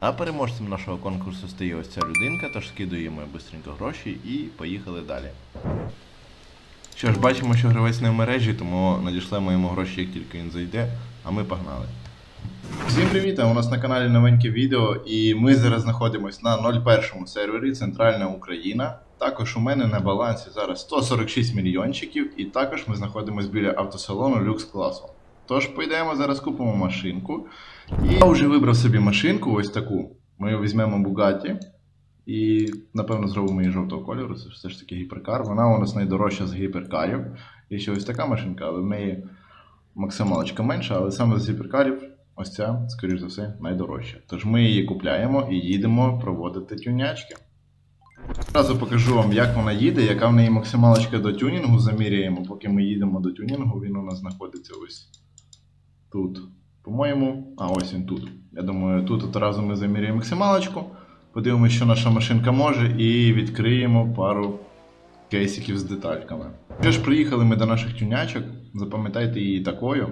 А переможцем нашого конкурсу стає ось ця людинка, тож скидуємо бистренько гроші і поїхали далі. Що ж, бачимо, що гравець не в мережі, тому надішлемо йому гроші, як тільки він зайде, а ми погнали. Всім привіт! У нас на каналі новеньке відео, і ми зараз знаходимося на 01 сервері Центральна Україна. Також у мене на балансі зараз 146 мільйончиків, і також ми знаходимося біля автосалону люкс класу. Тож поїдемо зараз купимо машинку. І я вже вибрав собі машинку, ось таку. Ми візьмемо Bugatti і, напевно, зробимо її жовтого кольору. Це все ж таки гіперкар. Вона у нас найдорожча з гіперкарів. Є ще ось така машинка, але в неї максималочка менша, але саме з гіперкарів ось ця, скоріш за все, найдорожча. Тож ми її купляємо і їдемо проводити тюнячки. Одразу покажу вам, як вона їде, яка в неї максималочка до тюнінгу. Заміряємо, поки ми їдемо до тюнінгу, він у нас знаходиться ось тут. По-моєму, а ось він тут. Я думаю, тут одразу ми заміряємо максималочку, подивимося, що наша машинка може, і відкриємо пару кейсиків з детальками. Що ж, приїхали ми до наших тюнячок, запам'ятайте її такою.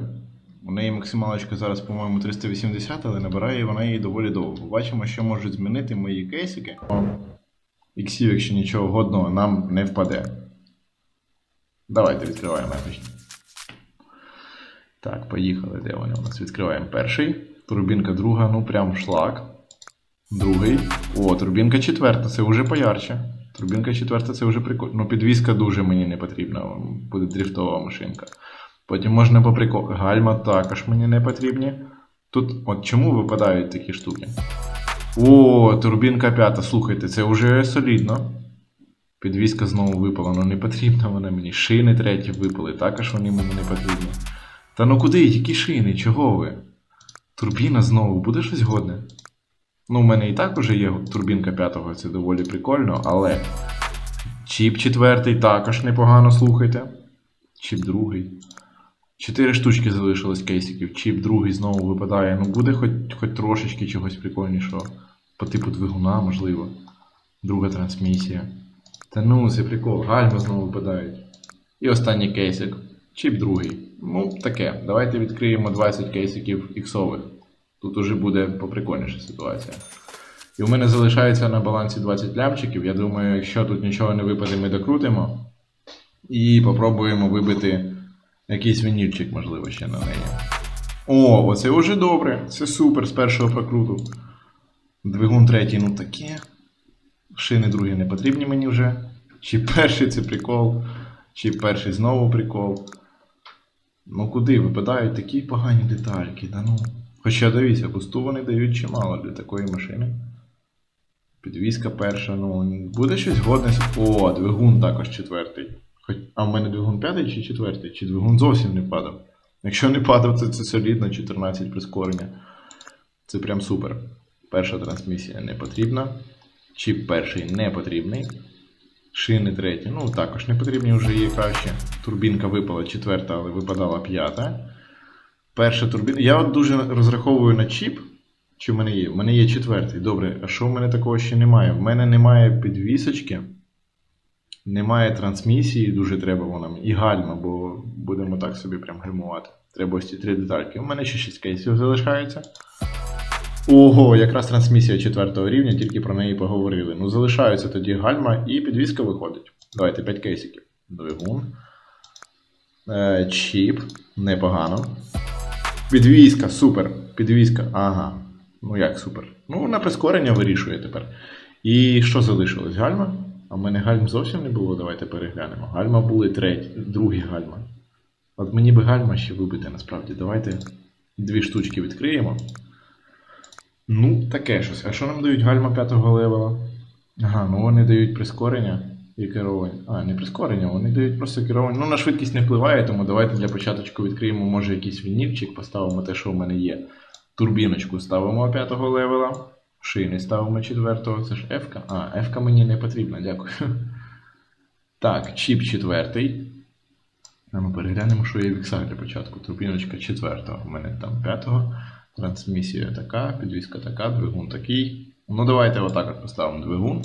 У неї максималочка зараз, по-моєму, 380, але набирає вона її доволі довго. Бачимо, що можуть змінити мої кейсики. Іксів, якщо нічого годного, нам не впаде. Давайте відкриваємо якось. Так, поїхали. Де вони у нас? Відкриваємо перший. Турбінка друга, ну прям шлак. Другий. О, турбінка четверта, це вже поярче. Турбінка четверта це вже прикольно. Ну, підвізка дуже мені не потрібна. Буде дріфтова машинка. Потім можна по. Гальма також мені не потрібні. Тут, от чому випадають такі штуки? О, турбінка п'ята. Слухайте, це вже солідно. Підвізка знову випала, ну не потрібна вона мені. Шини треті випали, також вони мені не потрібні. Та ну куди? Які шини? Чого ви? Турбіна знову буде щось годне? Ну, у мене і так уже є турбінка п'ятого, це доволі прикольно, але. Чіп четвертий також непогано слухайте. Чіп другий. Чотири штучки залишилось кейсиків. Чіп другий знову випадає. Ну буде хоч, хоч трошечки чогось прикольнішого. По типу двигуна, можливо. Друга трансмісія. Та ну, це прикол. Гальма знову випадають. І останній кейсик. Чіп другий. Ну, таке. Давайте відкриємо 20 кейсиків іксових. Тут уже буде поприкольніша ситуація. І у мене залишається на балансі 20 лямчиків. Я думаю, якщо тут нічого не випаде, ми докрутимо. І попробуємо вибити якийсь вінільчик, можливо, ще на неї. О, оце вже добре. Це супер з першого прокруту. Двигун третій, ну таке. Шини другі не потрібні мені вже. Чи перший це прикол, чи перший знову прикол. Ну куди випадають такі погані детальки, да ну. Хоча дивіться, кусту вони дають чимало для такої машини. Підвізка перша, ну буде щось годне. О, двигун також четвертий. Хоч... А в мене двигун п'ятий чи четвертий? Чи двигун зовсім не падав? Якщо не падав, то це солідно 14 прискорення. Це прям супер. Перша трансмісія не потрібна. Чіп перший не потрібний. Шини треті, ну також не потрібні вже є краще. Турбінка випала четверта, але випадала п'ята. Перша турбіна. Я от дуже розраховую на чіп. Чи в мене є? В мене є четвертий. Добре, а що в мене такого ще немає? В мене немає підвісочки, немає трансмісії, дуже треба вона. І гальма, бо будемо так собі прям гальмувати. Треба ось ці три детальки. У мене ще 6 кейсів залишається. Ого, якраз трансмісія четвертого рівня, тільки про неї поговорили. Ну, залишаються тоді гальма і підвіска виходить. Давайте 5 кейсиків. Двигун. Е, чіп. Непогано. Підвізка, супер. Підвізка. Ага. Ну як супер. Ну, на прискорення вирішує тепер. І що залишилось? Гальма? А в мене гальм зовсім не було, давайте переглянемо. Гальма були треті, другі гальма. От мені би гальма ще вибити насправді. Давайте дві штучки відкриємо. Ну, таке щось. А що нам дають гальма п'ятого левела? Ага, ну вони дають прискорення і керування. А, не прискорення, вони дають просто керування. Ну, на швидкість не впливає, тому давайте для початочку відкриємо, може, якийсь вінівчик, поставимо те, що в мене є. Турбіночку ставимо п'ятого левела. Шини ставимо четвертого. Це ж F-ка. А, F-ка мені не потрібна, дякую. Так, чіп четвертий. А ми переглянемо, що є в для початку. Турбіночка четвертого. У мене там п'ятого. Трансмісія така, підвізка така, двигун такий. Ну, давайте отак от поставимо двигун.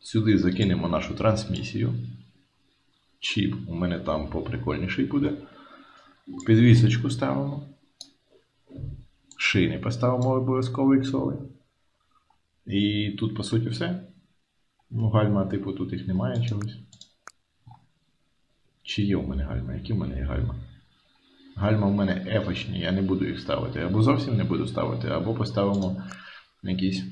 Сюди закинемо нашу трансмісію. Чіп у мене там поприкольніший буде. Підвісочку ставимо. Шини поставимо обов'язково іксовий. І тут, по суті, все. Ну, гальма, типу, тут їх немає чогось. Чи є у мене гальма? Які в мене є гальма? Гальма в мене ефочні, я не буду їх ставити. Або зовсім не буду ставити, або поставимо якісь.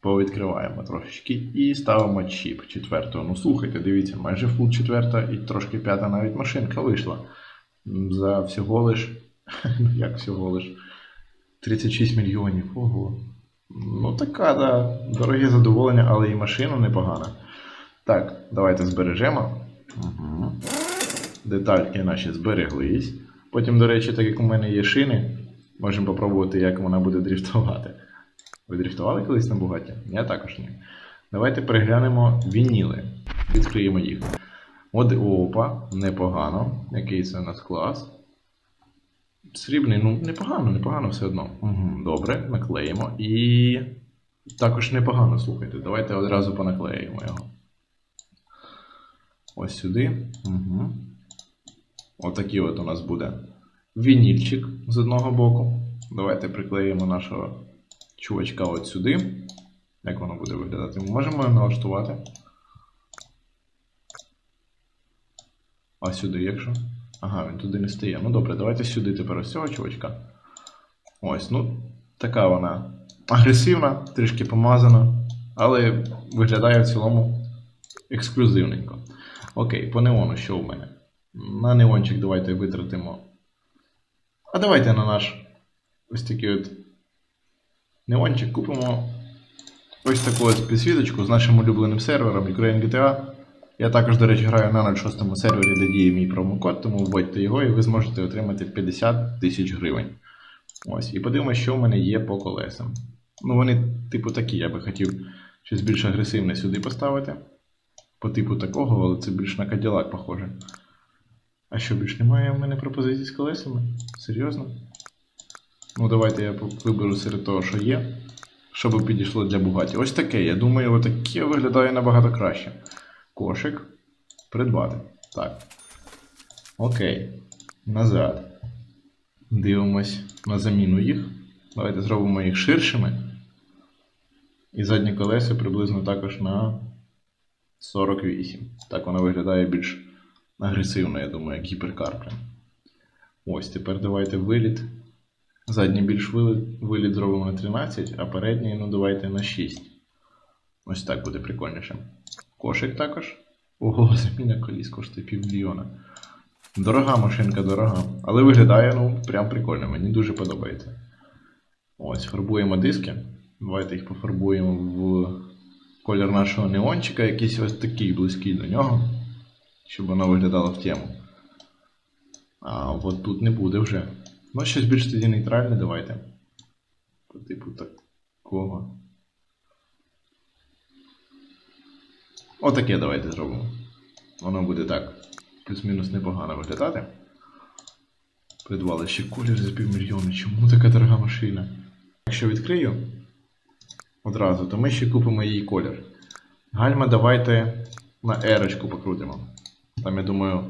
Повідкриваємо трошечки і ставимо чіп четвертого. Ну слухайте, дивіться, майже фул четверта і трошки п'ята навіть машинка вийшла. За всього лиш. Ну як всього лиш? 36 мільйонів. Ого. Ну така, да. Дороге задоволення, але і машина непогана. Так, давайте збережемо. Угу. Детальки наші збереглись. Потім, до речі, так як у мене є шини, можемо попробувати, як вона буде дрифтувати. Ви дрифтували колись на Бугаті? Я також ні. Давайте переглянемо вініли. Відкриємо їх. От опа, непогано. Який це у нас клас. Срібний, ну непогано, непогано все одно. Угу, добре, наклеїмо. І також непогано, слухайте. Давайте одразу понаклеїмо його. Ось сюди. Угу. Отакий от у нас буде вінільчик з одного боку. Давайте приклеїмо нашого чувачка от сюди. Як воно буде виглядати? Ми можемо його налаштувати. А сюди, якщо? Ага, він туди не стає. Ну добре, давайте сюди тепер ось цього чувачка. Ось, ну, така вона агресивна, трішки помазана, але виглядає в цілому ексклюзивненько. Окей, по неону що в мене? На неончик давайте витратимо. А давайте на наш ось такий от неончик купимо ось таку ось підсвіточку з нашим улюбленим сервером Ukraine GTA. Я також, до речі, граю на 06 сервері, де діє мій промокод, тому вводьте його і ви зможете отримати 50 тисяч гривень. Ось, і подивимося, що в мене є по колесам. Ну, вони, типу, такі, я би хотів щось більш агресивне сюди поставити. По типу такого, але це більш на Cadillac похоже. А що більш немає в мене пропозицій з колесами? Серйозно? Ну, давайте я виберу серед того, що є, щоб підійшло для Бугаті. Ось таке. Я думаю, отаке виглядає набагато краще. Кошик. Придбати. Так. Окей. Назад. Дивимось на заміну їх. Давайте зробимо їх ширшими. І задні колеса приблизно також на 48. Так воно виглядає більш агресивно, я думаю, як гіперкар. Ось, тепер давайте виліт. Задній більш виліт зробимо на 13, а передній, ну давайте на 6. Ось так буде прикольніше. Кошик також. Ого, заміна коліс коштує півмільйона. Дорога машинка, дорога. Але виглядає, ну, прям прикольно, мені дуже подобається. Ось, фарбуємо диски. Давайте їх пофарбуємо в колір нашого неончика, якийсь ось такий близький до нього, щоб воно виглядало в тему. А от тут не буде вже. Ну, щось більш тоді нейтральне, давайте. По типу такого. Отаке давайте зробимо. Воно буде так. Плюс-мінус непогано виглядати. Придбали ще колір за півмільйона. Чому така дорога машина? Якщо відкрию одразу, то ми ще купимо їй колір. Гальма давайте на ерочку покрутимо. Там, я думаю,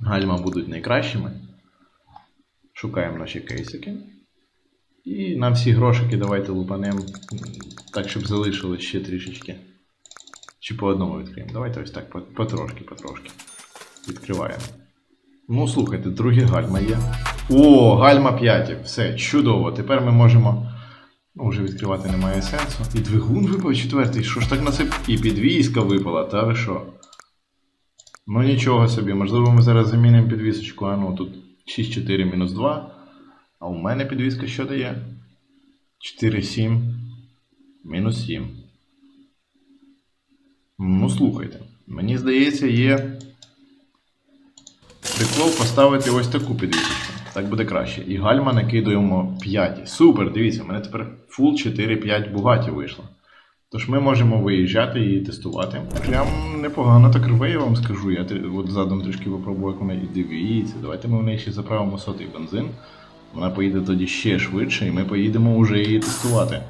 гальма будуть найкращими. Шукаємо наші кейсики. І на всі грошики давайте лупанемо так, щоб залишилось ще трішечки. Чи по одному відкриємо. Давайте ось так, потрошки, потрошки. Відкриваємо. Ну, слухайте, друге гальма є. О, гальма 5. Все, чудово. Тепер ми можемо. Ну, вже відкривати немає сенсу. І двигун випав четвертий. Що ж так насип? І підвіска випала, та ви що? Ну нічого собі, можливо, ми зараз замінимо підвісочку. А ну тут 6-4 мінус 2. А у мене підвіска що дає? 4-7 мінус 7. Ну, слухайте, мені здається, є прикол поставити ось таку підвісочку. Так буде краще. І гальма накидуємо 5. Супер, дивіться, в мене тепер full 4-5 бугаті вийшло. Тож ми можемо виїжджати і тестувати. Прям непогано так рве, я вам скажу. Я от задом трішки попробую, як вона і дивіться. Давайте ми в неї ще заправимо сотий бензин. Вона поїде тоді ще швидше, і ми поїдемо вже її тестувати.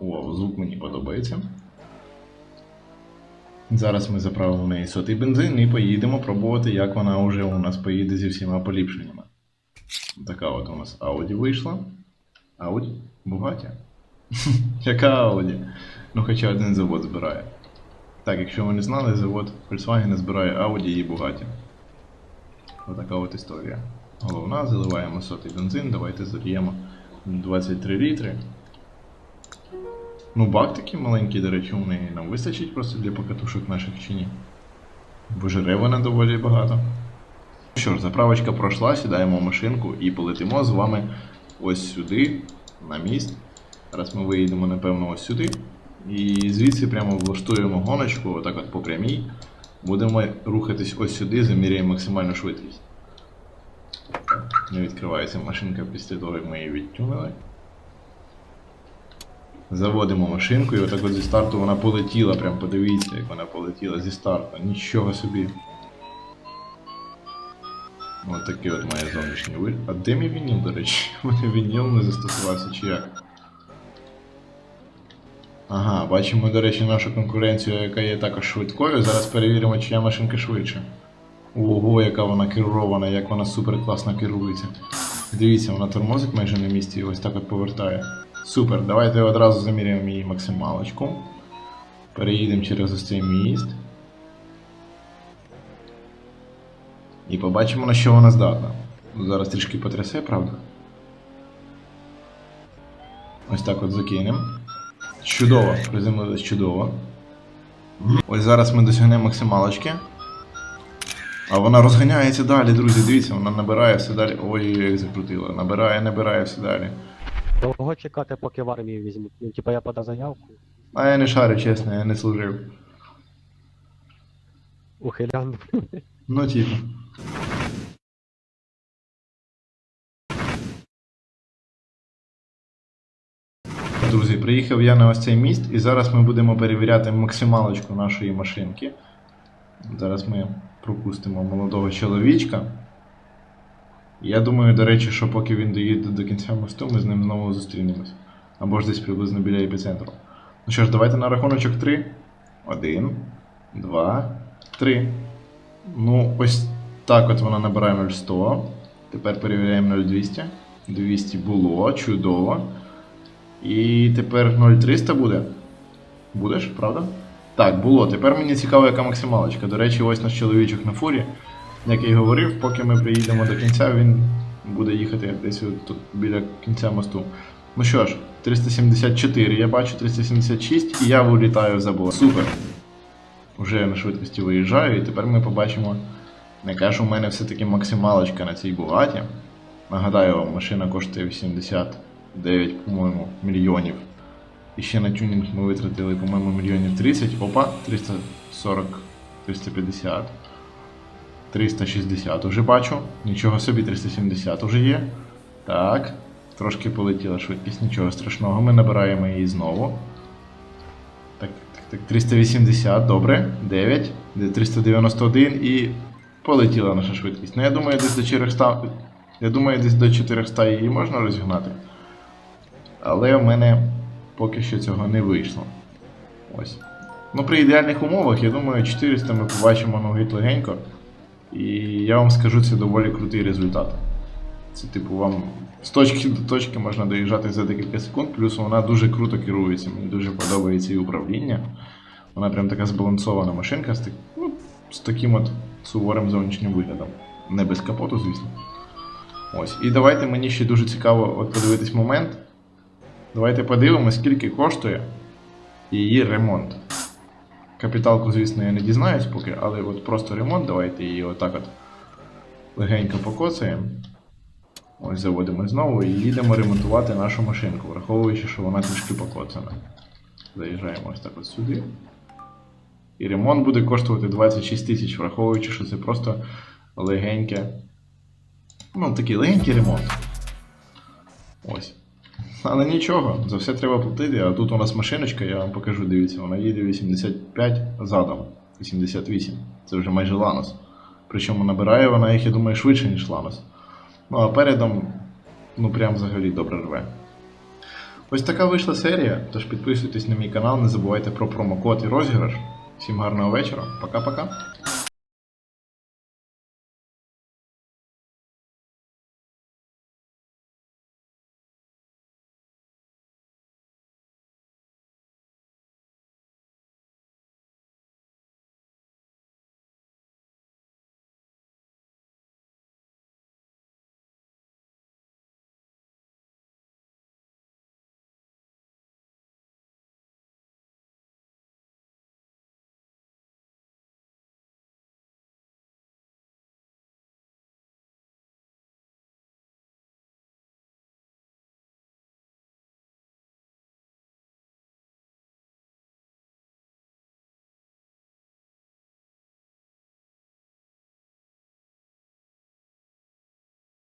О, звук мені подобається. Зараз ми заправимо в неї сотий бензин і поїдемо пробувати, як вона вже у нас поїде зі всіма поліпшеннями. Така от у нас Audi вийшла. Ауді? Бугаті? Яка Ауді? Ну хоча один завод збирає. Так, якщо ви не знали, завод Volkswagen збирає Audi і Bugatti. Отака от історія. Головна, заливаємо сотий бензин, давайте зальємо 23 літри. Ну, бак такий маленький, до речі, у неї нам вистачить просто для покатушок наших чи ні. Бо жире вона доволі багато. Ну Що ж, заправочка пройшла, сідаємо в машинку і полетимо з вами ось сюди, на міст. Зараз ми виїдемо, напевно, ось сюди. І звідси прямо влаштуємо гоночку, отак от по прямій. Будемо рухатись ось сюди, заміряємо максимальну швидкість. Не відкривається машинка після того, як ми її відтюнили. Заводимо машинку і отак от зі старту вона полетіла, прям подивіться, як вона полетіла зі старту. Нічого собі. Ось такий от має зовнішній вигляд. А де мій вініл, до речі? Мене вініл не застосувався чи як? Ага, бачимо, до речі, нашу конкуренцію, яка є також швидкою. Зараз перевіримо, чия машинка швидше. Ого, яка вона керована, як вона супер класно керується. Дивіться, вона тормозить майже на місці і ось так от повертає. Супер, давайте одразу заміряємо її максималочку. Переїдемо через ось цей міст. І побачимо, на що вона здатна. Зараз трішки потрясе, правда? Ось так от закинемо. Чудово, приземлились чудово. Ось зараз ми досягнемо максималочки. А вона розганяється далі, друзі. Дивіться, вона набирає все далі. Ой, як закрутила. Набирає, набирає все далі. Довго чекати, поки в армію візьмуть. Ну, типа я подав заявку. А я не шарю, чесно, я не служив. Ухилян. Ну, типу. Приїхав я на ось цей міст, і зараз ми будемо перевіряти максималочку нашої машинки. Зараз ми пропустимо молодого чоловічка. Я думаю, до речі, що поки він доїде до кінця мосту, ми з ним знову зустрінемось. Або ж десь приблизно біля епіцентру. Ну що ж, давайте на рахуночок 3. Один, два, три. Ну, ось так от вона набирає 0100. Тепер перевіряємо 0200. 200 було, чудово. І тепер 0300 буде. Будеш, правда? Так, було. Тепер мені цікаво, яка максималочка. До речі, ось наш чоловічок на фурі. Як я говорив, поки ми приїдемо до кінця, він буде їхати десь тут біля кінця мосту. Ну що ж, 374, я бачу 376, і я вилітаю в забор. Супер. Уже на швидкості виїжджаю, і тепер ми побачимо, яка ж у мене все-таки максималочка на цій бугаті. Нагадаю машина коштує 89, по-моєму, мільйонів. І ще на тюнінг ми витратили, по-моєму, мільйонів 30. Опа, 340, 350. 360 уже бачу. Нічого собі, 370 уже є. Так. Трошки полетіла швидкість, нічого страшного. Ми набираємо її знову. Так, так, так, 380, добре. 9, 391 і полетіла наша швидкість. Ну, я думаю, десь до 400. Я думаю, десь до 400 її можна розігнати. Але в мене поки що цього не вийшло. Ось. Ну, при ідеальних умовах, я думаю, 400 ми побачимо геть легенько. І я вам скажу, це доволі крутий результат. Це, типу, вам з точки до точки можна доїжджати за декілька секунд, плюс вона дуже круто керується. Мені дуже подобається її управління. Вона прям така збалансована машинка з, так, ну, з таким от суворим зовнішнім виглядом. Не без капоту, звісно. Ось. І давайте мені ще дуже цікаво от подивитись момент. Давайте подивимося, скільки коштує її ремонт. Капіталку, звісно, я не дізнаюсь поки, але от просто ремонт, давайте її отак от легенько покоцаємо. Ось заводимо знову і їдемо ремонтувати нашу машинку, враховуючи, що вона трішки покоцана. Заїжджаємо ось так от сюди. І ремонт буде коштувати 26 тисяч, враховуючи, що це просто легеньке. Ну, такий легенький ремонт. Ось. Але нічого, за все треба платити, а тут у нас машиночка, я вам покажу, дивіться, вона їде 85 задом, 88. Це вже майже Ланос. Причому набирає вона їх, я думаю, швидше, ніж Ланос. Ну а передом, ну прям взагалі добре рве. Ось така вийшла серія, тож підписуйтесь на мій канал, не забувайте про промокод і розіграш. Всім гарного вечора, пока-пока.